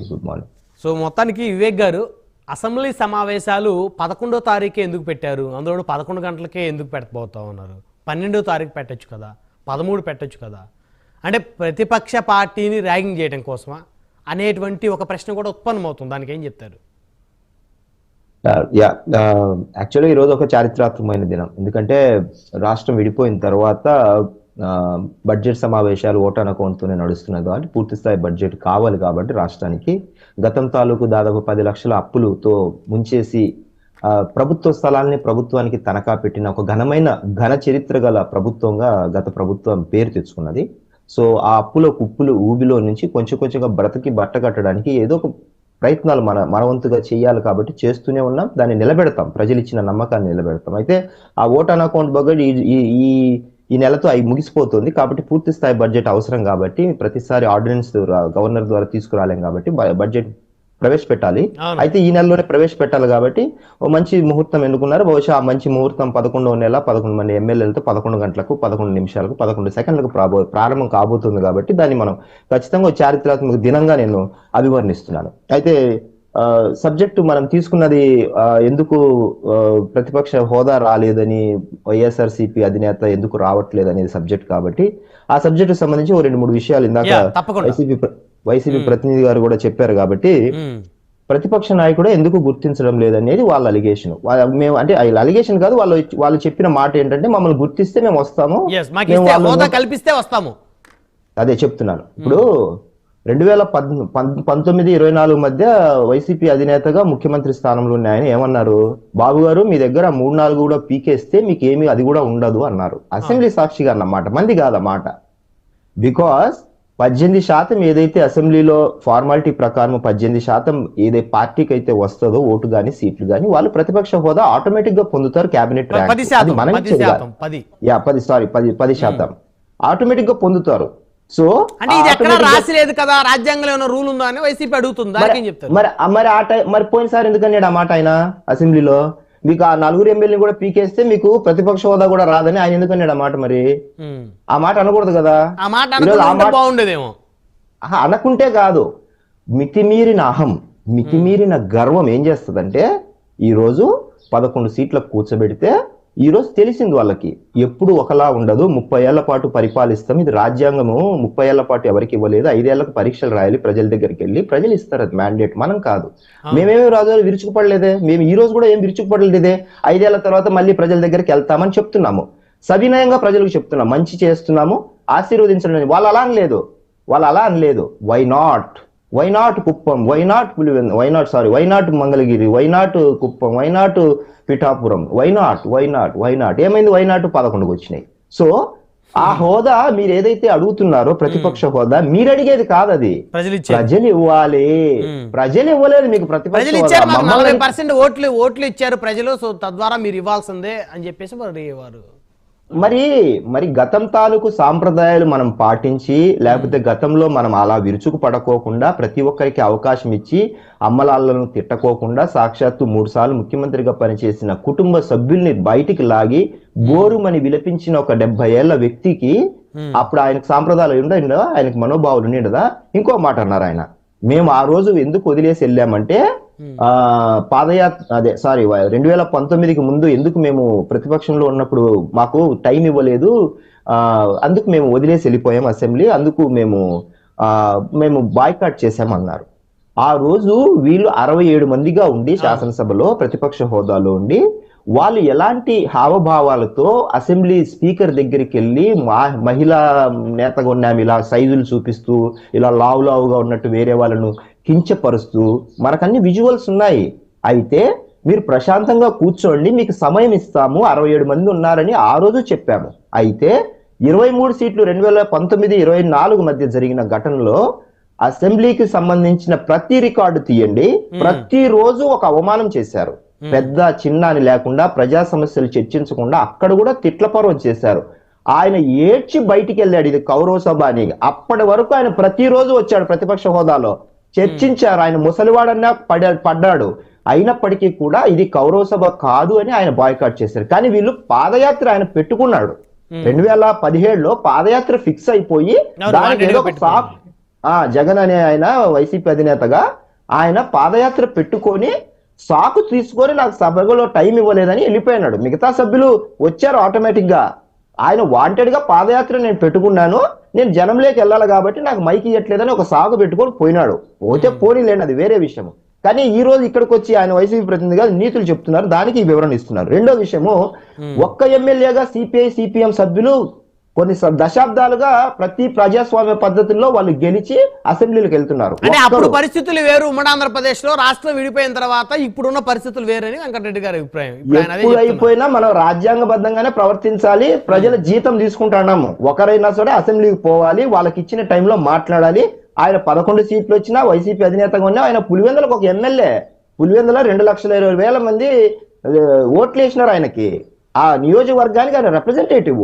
Good morning so మొత్తానికి వివేక్ గారు assembly సమావేశాలు పదకొండో తారీఖే ఎందుకు పెట్టారు? అందులో పదకొండు గంటలకే ఎందుకు పెట్టబోతా ఉన్నారు పన్నెండో తారీఖు పెట్టొచ్చు కదా? పదమూడు పెట్టొచ్చు కదా? అంటే ప్రతిపక్ష పార్టీని ర్యాగింగ్ చేయడం కోసమా? అనేటువంటి ఒక ప్రశ్న కూడా ఉత్పన్నమవుతుంది. దానికి ఏం చెప్తారు? యా యాక్చువల్గా ఈరోజు ఒక చారిత్రాత్మకమైన దినం. ఎందుకంటే రాష్ట్రం విడిపోయిన తర్వాత బడ్జెట్ సమావేశాలు ఓటాన్ అకౌంట్తోనే నడుస్తున్నది కాబట్టి పూర్తిస్థాయి బడ్జెట్ కావాలి కాబట్టి రాష్ట్రానికి. గతం తాలూకు దాదాపు పది లక్షల అప్పులతో ముంచేసి ప్రభుత్వ స్థలాల్ని ప్రభుత్వానికి తనఖా పెట్టిన ఒక ఘనమైన ఘన చరిత్ర గల ప్రభుత్వంగా గత ప్రభుత్వం పేరు తెచ్చుకున్నది. సో ఆ అప్పుల కుప్పులు ఊబిలో నుంచి కొంచెం కొంచెంగా బ్రతికి బట్ట కట్టడానికి ఏదో ఒక ప్రయత్నాలు మన మనవంతుగా చేయాలి కాబట్టి చేస్తూనే ఉన్నాం. దాన్ని నిలబెడతాం. ప్రజలు ఇచ్చిన నమ్మకాన్ని నిలబెడతాం. అయితే ఆ ఓటాన్ అకౌంట్ బగడ్ ఈ ఈ- నెలతో అవి ముగిసిపోతుంది కాబట్టి పూర్తి స్థాయి బడ్జెట్ అవసరం కాబట్టి ప్రతిసారి ఆర్డినెన్స్ గవర్నర్ ద్వారా తీసుకురాలేం కాబట్టి బడ్జెట్ ప్రవేశపెట్టాలి. అయితే ఈ నెలలోనే ప్రవేశపెట్టాలి కాబట్టి ఓ మంచి ముహూర్తం ఎన్నుకున్నారు. బహుశా ఆ మంచి ముహూర్తం పదకొండవ నెల పదకొండు మంది ఎమ్మెల్యేలతో పదకొండు గంటలకు పదకొండు నిమిషాలకు పదకొండు సెకండ్లకు ప్రాబో ప్రారంభం కాబోతుంది కాబట్టి దాన్ని మనం ఖచ్చితంగా చారిత్రాత్మక దినంగా నేను అభివర్ణిస్తున్నాను. అయితే సబ్జెక్టు మనం తీసుకున్నది ఎందుకు ప్రతిపక్ష హోదా రాలేదని వైఎస్ఆర్సీపీ అధినేత ఎందుకు రావట్లేదు అనేది సబ్జెక్ట్ కాబట్టి ఆ సబ్జెక్టు సంబంధించి ఓ రెండు మూడు విషయాలు ఇందాక. వైసీపీ వైసీపీ ప్రతినిధి గారు కూడా చెప్పారు కాబట్టి. ప్రతిపక్ష నాయకుడు ఎందుకు గుర్తించడం లేదనేది వాళ్ళ అలిగేషన్ మేము అంటే అలిగేషన్ కాదు వాళ్ళు వాళ్ళు చెప్పిన మాట ఏంటంటే మమ్మల్ని గుర్తిస్తే మేము వస్తాము. కల్పిస్తే వస్తాము. అదే చెప్తున్నాను. ఇప్పుడు రెండు వేల పంతొమ్మిది ఇరవై నాలుగు మధ్య వైసీపీ అధినేతగా ముఖ్యమంత్రి స్థానంలో ఉన్న ఆయన ఏమన్నారు బాబు గారు మీ దగ్గర మూడు నాలుగు కూడా పీకేస్తే మీకు ఏమీ అది కూడా ఉండదు అన్నారు. అసెంబ్లీ సాక్షిగా అన్నమాట. మంది కాదన్నమాట బికాస్ పద్దెనిమిది శాతం ఏదైతే అసెంబ్లీలో ఫార్మాలిటీ ప్రకారం పద్దెనిమిది శాతం ఏదైతే పార్టీకి అయితే వస్తుందో ఓటు గాని సీట్లు గాని వాళ్ళు ప్రతిపక్ష హోదా ఆటోమేటిక్గా పొందుతారు కేబినెట్ ర్యాంక్. అది శాతం మనం పది ఇచ్చేది కాదు. శాతం పది. యా పది సారీ పది పది శాతం. ఆటోమేటిక్గా పొందుతారు. సో అంటే ఇది ఎక్కడ automatic గా- రాసి లేదు కదా రాజ్యాంగంలో ఏమైనా రూల్ ఉందా అని వైసీపీ అడుగుతుంది దానికి ఏం చెప్తారు. మరి మరి ఆ టై- మరి పోయినసారి ఎందుకన్నాడు ఆ మాట ఆయన అసెంబ్లీలో? మీకు ఆ నలుగురు ఎమ్మెల్యేని కూడా పీకేస్తే మీకు ప్రతిపక్ష హోదా కూడా రాదని ఆయన ఎందుకన్నాడు ఆ మాట మరి. ఆ మాట అనకూడదు కదా. ఆ మాట బాగుండేదేమో. అనకుంటే కాదు. మితిమీరిన అహం మితిమీరిన గర్వం ఏం చేస్తుందంటే ఈరోజు పదకొండు సీట్లకు కూర్చోబెడితే ఈ రోజు తెలిసింది వాళ్ళకి ఎప్పుడు ఒకలా ఉండదు ముప్పై ఏళ్ళ పాటు పరిపాలిస్తాం ఇది రాజ్యాంగము ముప్పై ఏళ్ళ పాటు ఎవరికి ఇవ్వలేదు ఐదేళ్ళకు పరీక్షలు రాయాలి ప్రజల దగ్గరికి వెళ్ళి ప్రజలు ఇస్తారు అది మ్యాండేట్ మనం కాదు. మేమేమి రాజు విరుచుకుపడలేదే? మేము ఈ రోజు కూడా ఏం విరుచుకుపడలేదే ఐదేళ్ళ తర్వాత మళ్ళీ ప్రజల దగ్గరికి వెళ్తామని చెప్తున్నాము. సవినయంగా ప్రజలకు చెప్తున్నాం మంచి చేస్తున్నాము ఆశీర్వదించడం వాళ్ళు అలా అనలేదు. వాళ్ళు అలా అనలేదు. Why not why not Kuppam why not పులివెన్ why not sorry why not Mangalagiri why not Kuppam why not Pithapuram why not why not why not ఏమైంది? వై నాట్ పదకొండుకు వచ్చినాయి. సో ఆ హోదా మీరు ఏదైతే అడుగుతున్నారో ప్రతిపక్ష హోదా మీరు అడిగేది కాదు అది ప్రజలు ఇవ్వాలి. ప్రజలు ఇవ్వలేదు మీకు ప్రతిపక్ష ఓట్లు ఓట్లు ఇచ్చారు ప్రజలు సో తద్వారా మీరు ఇవ్వాల్సిందే అని చెప్పేసి మరి వారు మరి మరి గతం తాలూకు సాంప్రదాయాలు మనం పాటించి లేకపోతే గతంలో మనం అలా విరుచుకు పడకోకుండా ప్రతి ఒక్కరికి అవకాశం ఇచ్చి అమ్మలాళ్ళను తిట్టకోకుండా సాక్షాత్తు మూడు సార్లు ముఖ్యమంత్రిగా పనిచేసిన కుటుంబ సభ్యుల్ని బయటికి లాగి బోరుమని విలపించిన ఒక డెబ్బై ఏళ్ళ వ్యక్తికి అప్పుడు ఆయనకు సాంప్రదాయాలు ఉండదా ఆయనకు మనోభావాలు ఉండదా ఇంకో మాట అన్నారు ఆయన. మేము ఆ రోజు ఎందుకు వదిలేసి వెళ్ళామంటే పాదయాత్ర అదే సారీ రెండు వేల పంతొమ్మిదికి ముందు ఎందుకు మేము ప్రతిపక్షంలో ఉన్నప్పుడు మాకు టైం ఇవ్వలేదు ఆ అందుకు మేము వదిలేసి వెళ్ళిపోయాం అసెంబ్లీ అందుకు మేము ఆ మేము బాయ్కాట్ చేశామన్నారు. ఆ రోజు వీళ్ళు అరవై ఏడు మందిగా ఉండి శాసనసభలో ప్రతిపక్ష హోదాలో ఉండి వాళ్ళు ఎలాంటి హావభావాలతో అసెంబ్లీ స్పీకర్ దగ్గరికి వెళ్ళి మా మహిళా నేతగా ఉన్నాం ఇలా సైజులు చూపిస్తూ ఇలా లావు లావుగా ఉన్నట్టు వేరే వాళ్ళను కించపరుస్తూ మనకన్ని విజువల్స్ ఉన్నాయి. అయితే మీరు ప్రశాంతంగా కూర్చోండి మీకు సమయం ఇస్తాము. అరవై ఏడు మంది ఉన్నారని ఆ రోజు చెప్పాము. అయితే ఇరవై మూడు సీట్లు రెండు వేల పంతొమ్మిది ఇరవై నాలుగు మధ్య జరిగిన ఘటనలో అసెంబ్లీకి సంబంధించిన ప్రతి రికార్డు తీయండి. ప్రతి రోజు ఒక అవమానం చేశారు. పెద్ద చిన్న అని లేకుండా ప్రజా సమస్యలు చర్చించకుండా అక్కడ కూడా తిట్ల పర్వం చేశారు. ఆయన ఏడ్చి బయటికి వెళ్ళాడు. ఇది కౌరవ సభ అని. అప్పటి వరకు ఆయన ప్రతిరోజు వచ్చాడు ప్రతిపక్ష హోదాలో. చర్చించారు. ఆయన ముసలివాడన్నా పడా పడ్డాడు. అయినప్పటికీ కూడా ఇది కౌరవ సభ కాదు అని ఆయన బాయ్కాట్ చేశారు. కానీ వీళ్ళు పాదయాత్ర ఆయన పెట్టుకున్నాడు. రెండు వేల పదిహేడులో పాదయాత్ర ఫిక్స్ అయిపోయి దానికి ఏదో. సాఫ్ట్ ఆ జగన్ అనే ఆయన వైసీపీ అధినేతగా ఆయన పాదయాత్ర పెట్టుకొని సాకు తీసుకొని నాకు సభలో టైం ఇవ్వలేదని వెళ్ళిపోయినాడు. మిగతా సభ్యులు వచ్చారు ఆటోమేటిక్గా ఆయన వాంటెడ్గా పాదయాత్ర నేను పెట్టుకున్నాను నేను జనంలోకి వెళ్ళాలి కాబట్టి నాకు మైక్ ఇవ్వట్లేదని ఒక సాగు పెట్టుకొని పోయినాడు. పోతే పోనీలేండి అది వేరే విషయం కానీ ఈ రోజు ఇక్కడికి వచ్చి ఆయన వైసీపీ ప్రతినిధిగా నీతులు చెప్తున్నారు దానికి ఈ వివరణ ఇస్తున్నారు. రెండో విషయము ఒక్క ఎమ్మెల్యేగా సిపిఐ సిపిఎం సభ్యులు కొన్ని దశాబ్దాలుగా ప్రతి ప్రజాస్వామ్య పద్ధతుల్లో వాళ్ళు గెలిచి అసెంబ్లీలకు వెళ్తున్నారు. అంటే అప్పుడు పరిస్థితులు వేరు. ఉమ్మడి ఆంధ్రప్రదేశ్లో రాష్ట్రం విడిపోయిన తర్వాత ఇప్పుడున్న పరిస్థితులు వేరని వెంకటరెడ్డి గారి అభిప్రాయం. ఎప్పుడు. అయిపోయినా మనం రాజ్యాంగబద్ధంగానే ప్రవర్తించాలి ప్రజల జీతం తీసుకుంటున్నాము. ఒకరైనా సరే అసెంబ్లీకి పోవాలి వాళ్ళకి ఇచ్చిన టైంలో మాట్లాడాలి. ఆయన పదకొండు సీట్లు వచ్చినా వైసీపీ అధినేతగా ఉన్నా ఆయన పులివెందులకు ఒక ఎమ్మెల్యే. పులివెందుల రెండు లక్షల ఇరవై వేల మంది ఓట్లు వేసినారు ఆయనకి. ఆ నియోజకవర్గానికి ఆయన రిప్రజెంటేటివ్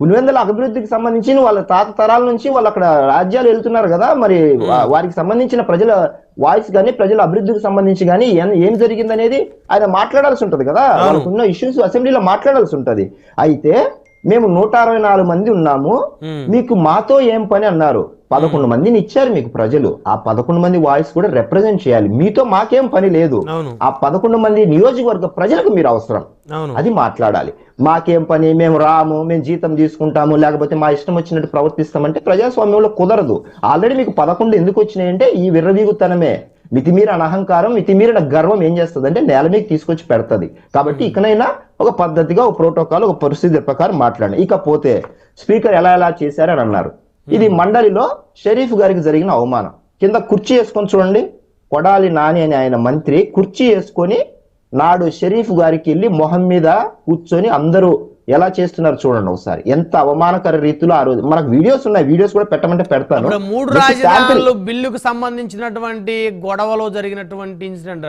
పులివెందుల అభివృద్ధికి సంబంధించి వాళ్ళ తాత తరాల నుంచి వాళ్ళు అక్కడ రాజ్యాలు వెళ్తున్నారు కదా మరి వారికి సంబంధించిన ప్రజల వాయిస్ కానీ ప్రజల అభివృద్ధికి సంబంధించి కానీ ఏం- ఏం జరిగిందనేది ఆయన మాట్లాడాల్సి ఉంటది కదా. వాళ్ళకున్న ఇష్యూస్ అసెంబ్లీలో మాట్లాడాల్సి ఉంటది. అయితే మేము నూట అరవై నాలుగు మంది ఉన్నాము. మీకు మాతో ఏం పని అన్నారు? పదకొండు మందిని ఇచ్చారు మీకు ప్రజలు. ఆ పదకొండు మంది వాయిస్ కూడా రిప్రజెంట్ చేయాలి. మీతో మాకేం పని లేదు. ఆ పదకొండు మంది నియోజకవర్గ ప్రజలకు మీరు అవసరం. అది మాట్లాడాలి. మాకేం పని? మేము రాము మేము జీతం తీసుకుంటాము లేకపోతే మా ఇష్టం వచ్చినట్టు ప్రవర్తిస్తామంటే ప్రజాస్వామ్యంలో కుదరదు. ఆల్రెడీ మీకు పదకొండు ఎందుకు వచ్చినాయంటే ఈ విర్రవీగుతనమే. మితిమీరిన అహంకారం మితిమీరిన గర్వం ఏం చేస్తుంది అంటే నేల మీద తీసుకొచ్చి పెడతది. కాబట్టి ఇకనైనా ఒక పద్ధతిగా ఒక ప్రోటోకాల్ ఒక పరిస్థితి ప్రకారం మాట్లాడండి. ఇకపోతే స్పీకర్ ఎలా ఎలా చేశారని అన్నారు. ఇది మండలిలో షరీఫ్ గారికి జరిగిన అవమానం. కింద కుర్చీ వేసుకొని చూడండి. కొడాలి నాని అని ఆయన మంత్రి కుర్చీ వేసుకొని నాడు షరీఫ్ గారికి వెళ్ళి మొహం మీద కూర్చొని అందరూ ఎలా చేస్తున్నారు చూడండి ఒకసారి. ఎంత అవమానకర రీతిలో ఆ రోజు మనకు వీడియోస్ ఉన్నాయి వీడియోస్ కూడా పెట్టమంటే పెడతాను. మూడు. రాజధానులు బిల్లుకు సంబంధించినటువంటి గొడవలో జరిగినటువంటి ఇన్సిడెంట్.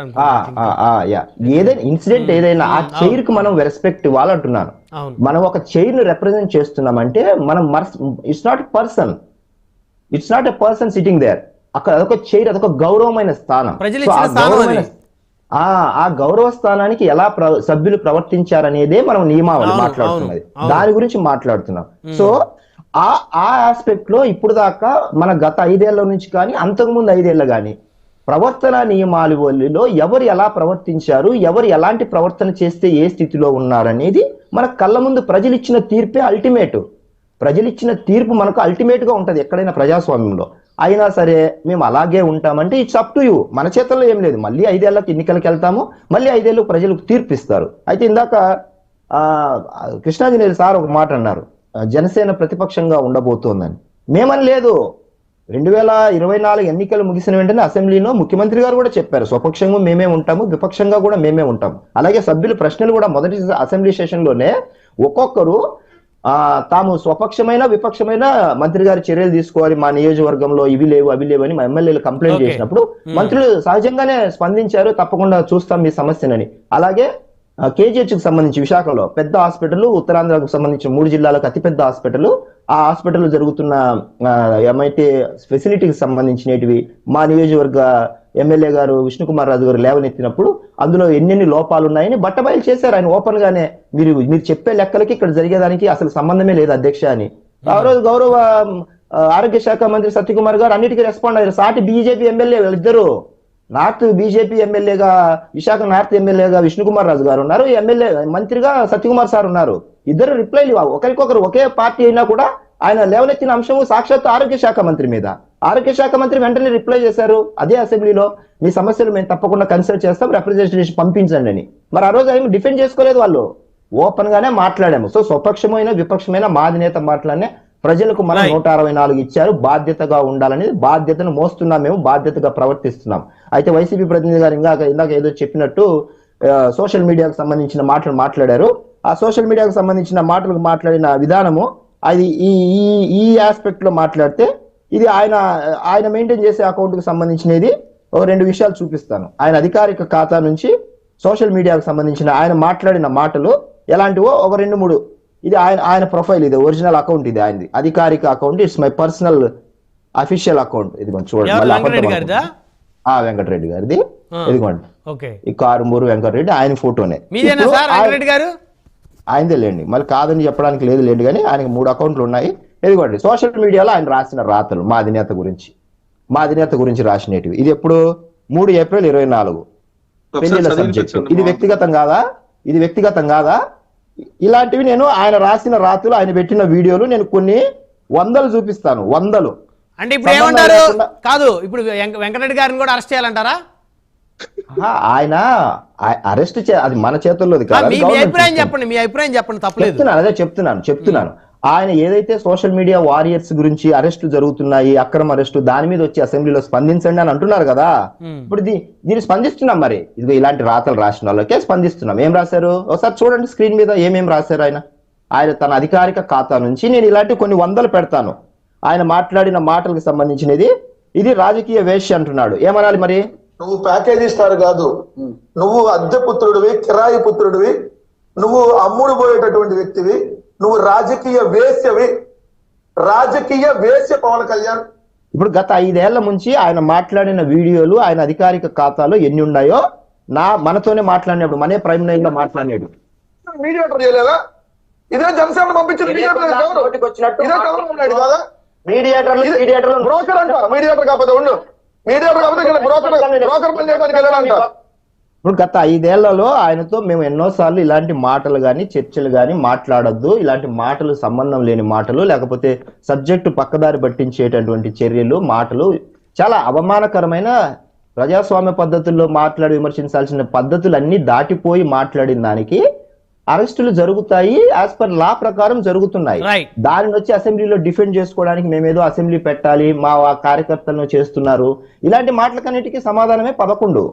ఏదైనా ఇన్సిడెంట్ ఏదైనా ఆ చైర్కి మనం రెస్పెక్ట్ ఇవ్వాలంటున్నాను. మనం ఒక చైర్ని రిప్రజెంట్ చేస్తున్నామంటే మనం it's not person it's not a person sitting there అక్కడ అదొక చైర్ అదొక గౌరవమైన స్థానం. ఆ. ఆ గౌరవ స్థానానికి ఎలా సభ్యులు ప్రవర్తించారనేదే మనం నియమావళి మాట్లాడుతున్నది. దాని గురించి మాట్లాడుతున్నాం సో ఆ ఆ ఆస్పెక్ట్లో ఇప్పుడు దాకా మన గత ఐదేళ్ళ నుంచి కానీ అంతకుముందు ఐదేళ్ళ కానీ ప్రవర్తన నియమావళిలో ఎవరు ఎలా ప్రవర్తించారు ఎవరు ఎలాంటి ప్రవర్తన చేస్తే ఏ స్థితిలో ఉన్నారనేది మన కళ్ళ ముందు ప్రజలు ఇచ్చిన తీర్పే అల్టిమేట్ ప్రజలు ఇచ్చిన తీర్పు మనకు అల్టిమేట్గా ఉంటుంది ఎక్కడైనా ప్రజాస్వామ్యంలో. అయినా సరే మేము అలాగే ఉంటామంటే ఇట్స్ అప్ టు యూ మన చేతుల్లో ఏం లేదు. మళ్ళీ ఐదేళ్ళకు ఎన్నికలకు వెళ్తాము మళ్ళీ ఐదేళ్ళకు ప్రజలకు తీర్పు ఇస్తారు. అయితే ఇందాక ఆ కృష్ణాంజనేయులు సార్ ఒక మాట అన్నారు. జనసేన ప్రతిపక్షంగా ఉండబోతోందని. మేమని లేదు. రెండు వేల ఇరవై నాలుగు ఎన్నికలు ముగిసిన వెంటనే అసెంబ్లీలో ముఖ్యమంత్రి గారు కూడా చెప్పారు. స్వపక్షంగా మేమే ఉంటాము విపక్షంగా కూడా మేమే ఉంటాం అలాగే సభ్యుల ప్రశ్నలు కూడా మొదటి అసెంబ్లీ సెషన్లోనే ఒక్కొక్కరు తాము స్వపక్షమైన విపక్షమైన మంత్రి గారి చర్యలు తీసుకోవాలి. మా నియోజకవర్గంలో ఇవి లేవు అవి లేవు అని మా ఎమ్మెల్యేలు కంప్లైంట్. చేసినప్పుడు మంత్రులు సహజంగానే స్పందించారు. తప్పకుండా చూస్తాం మీ సమస్యనని. అలాగే కేజీహెచ్కి సంబంధించి విశాఖలో పెద్ద హాస్పిటల్ ఉత్తరాంధ్రకు సంబంధించిన మూడు జిల్లాలకు అతిపెద్ద హాస్పిటల్. ఆ హాస్పిటల్ జరుగుతున్న ఎంఐటి ఫెసిలిటీకి సంబంధించినటివి మా నియోజకవర్గ ఎమ్మెల్యే గారు విష్ణుకుమార్ రాజు గారు లేవనెత్తినప్పుడు అందులో ఎన్నెన్ని లోపాలు ఉన్నాయని బట్టబయలు చేశారు. ఆయన ఓపెన్ గానే మీరు మీరు చెప్పే లెక్కలకి ఇక్కడ జరిగేదానికి అసలు సంబంధమే లేదు అధ్యక్ష అని. ఆ రోజు గౌరవ ఆరోగ్య శాఖ మంత్రి సత్యకుమార్ గారు అన్నిటికీ రెస్పాండ్ అయ్యారు. సాటి బీజేపీ ఎమ్మెల్యే ఇద్దరు. నార్త్ బీజేపీ ఎమ్మెల్యేగా విశాఖ నార్త్ ఎమ్మెల్యేగా విష్ణుకుమార్ రాజు గారు ఉన్నారు. ఎమ్మెల్యే మంత్రిగా సత్యకుమార్ సార్ ఉన్నారు. ఇద్దరు రిప్లైలు ఇవ్వాలి ఒకరికొకరు ఒకే పార్టీ అయినా కూడా ఆయన లేవనెత్తిన అంశము సాక్షాత్ ఆరోగ్య శాఖ మంత్రి మీద. ఆరోగ్య శాఖ మంత్రి వెంటనే రిప్లై చేశారు. అదే అసెంబ్లీలో మీ సమస్యలు మేము తప్పకుండా కన్సల్ట్ చేస్తాం రిప్రజెంటేషన్ పంపించండి అని. మరి ఆ రోజు ఏమి డిఫెండ్ చేసుకోలేదు వాళ్ళు? ఓపెన్ గానే మాట్లాడాము. సో స్వపక్షమైన విపక్షమైన మాదినేత మాట్లాడినే ప్రజలకు మనం. నూట అరవై నాలుగు ఇచ్చారు. బాధ్యతగా ఉండాలని బాధ్యతను మోస్తున్నాం మేము బాధ్యతగా ప్రవర్తిస్తున్నాం. అయితే వైసీపీ ప్రతినిధి గారు ఇందాక ఇందాక ఏదో చెప్పినట్టు సోషల్ మీడియాకు సంబంధించిన మాటలు మాట్లాడారు. ఆ సోషల్ మీడియాకు సంబంధించిన మాటలకు మాట్లాడిన విధానము అది ఈ ఈ ఈ ఆస్పెక్ట్లో మాట్లాడితే ఇది ఆయన ఆయన మెయింటైన్ చేసే అకౌంట్కు సంబంధించినది ఒక రెండు విషయాలు చూపిస్తాను. ఆయన అధికారిక ఖాతా నుంచి సోషల్ మీడియాకు సంబంధించిన ఆయన మాట్లాడిన మాటలు ఎలాంటివో ఒక రెండు మూడు ఇది ఆయన ఆయన ప్రొఫైల్ ఇది ఒరిజినల్ అకౌంట్ ఇది ఆయనది. అధికారిక account it's my personal official account చూడండి వెంకటరెడ్డి అబద్ధం గారిదా? ఆ వెంకటరెడ్డి గారిది. ఇదిగోండి. ఓకే. ఈ కారుమూరు వెంకటరెడ్డి ఆయన ఫోటోనే. ఆయనదే లేండి. మళ్ళీ కాదని చెప్పడానికి లేదు లేండి కానీ ఆయనకి మూడు అకౌంట్లు ఉన్నాయి. ఇదిగోండి సోషల్ మీడియాలో ఆయన రాసిన రాతలు మా అధినేత గురించి. మా అధినేత గురించి రాసినటివి. ఇది ఎప్పుడు? మూడు ఏప్రిల్ ఇరవై నాలుగు. పెళ్ళిళ్ళ సబ్జెక్ట్ ఇది వ్యక్తిగతం కాదా? ఇది వ్యక్తిగతం కాదా? ఇలాంటివి నేను ఆయన రాసిన రాతులు ఆయన పెట్టిన వీడియోలు నేను కొన్ని వందలు చూపిస్తాను వందలు. అంటే ఇప్పుడు ఏమంటారు? కాదు ఇప్పుడు వెంక- వెంకటరెడ్డి గారిని కూడా అరెస్ట్ చేయాలంటారా? ఆయన అరెస్ట్ చే అది మన చేతుల్లోది కాదు మీ అభిప్రాయం. చెప్పండి మీ అభిప్రాయం చెప్పండి తప్పలేదు. చెప్తున్నాను అదే చెప్తున్నాను చెప్తున్నాను. ఆయన ఏదైతే సోషల్ మీడియా వారియర్స్ గురించి అరెస్టులు జరుగుతున్నాయి అక్రమ అరెస్టు దాని మీద వచ్చి అసెంబ్లీలో స్పందించండి అని అంటున్నారు కదా. ఇప్పుడు దీన్ని స్పందిస్తున్నాం మరి. ఇదిగో ఇలాంటి రాతలు రాసిన వాళ్ళకే స్పందిస్తున్నాం. ఏం రాశారు? ఒకసారి చూడండి స్క్రీన్ మీద ఏమేం రాశారు ఆయన. ఆయన తన అధికారిక ఖాతా నుంచి నేను ఇలాంటి కొన్ని వందలు పెడతాను. ఆయన మాట్లాడిన మాటలకు సంబంధించినది ఇది రాజకీయ వేష్య అంటున్నాడు. ఏమనాలి మరి? నువ్వు ప్యాకేజీ స్టార్ కాదు. నువ్వు అద్దె పుత్రుడివి కిరాయి పుత్రుడివి నువ్వు అమ్ముడు పోయేటటువంటి వ్యక్తివి నువ్వు రాజకీయ వేశ్యవి. రాజకీయ వేశ్య పవన్ కళ్యాణ్. ఇప్పుడు గత ఐదేళ్ళ నుంచి ఆయన మాట్లాడిన వీడియోలు ఆయన అధికారిక ఖాతాలో ఎన్ని ఉన్నాయో నా మనతోనే మాట్లాడినప్పుడు మనే ప్రైమ్ నైన్లో మాట్లాడినాడు. మీడియేటర్ చేయలేదా? ఇదే జనసేన పంపించిన మీడియేటర్ బ్రోకర్ అంట మీడియేటర్ కాకపోతే ఉండు. మీడియేటర్ కాకపోతే ఇక్కడ బ్రోకర్ బ్రోకర్ పని చేయడానికి వెళ్ళాలంట. ఇప్పుడు గత ఐదేళ్ళలో ఆయనతో మేము ఎన్నోసార్లు ఇలాంటి మాటలు కానీ చర్చలు కానీ మాట్లాడొద్దు. ఇలాంటి మాటలు సంబంధం లేని మాటలు లేకపోతే సబ్జెక్టు పక్కదారి పట్టించేటటువంటి చర్యలు మాటలు చాలా అవమానకరమైన ప్రజాస్వామ్య పద్ధతుల్లో మాట్లాడి విమర్శించాల్సిన పద్ధతులన్నీ దాటిపోయి మాట్లాడిన దానికి అరెస్టులు జరుగుతాయి. యాజ్ పర్ లా ప్రకారం జరుగుతున్నాయి. దానిని వచ్చి అసెంబ్లీలో డిఫెండ్ చేసుకోవడానికి మేమేదో అసెంబ్లీ పెట్టాలి మా కార్యకర్తలను చేస్తున్నారు. ఇలాంటి మాటలకన్నిటికీ సమాధానమే పదకొండు.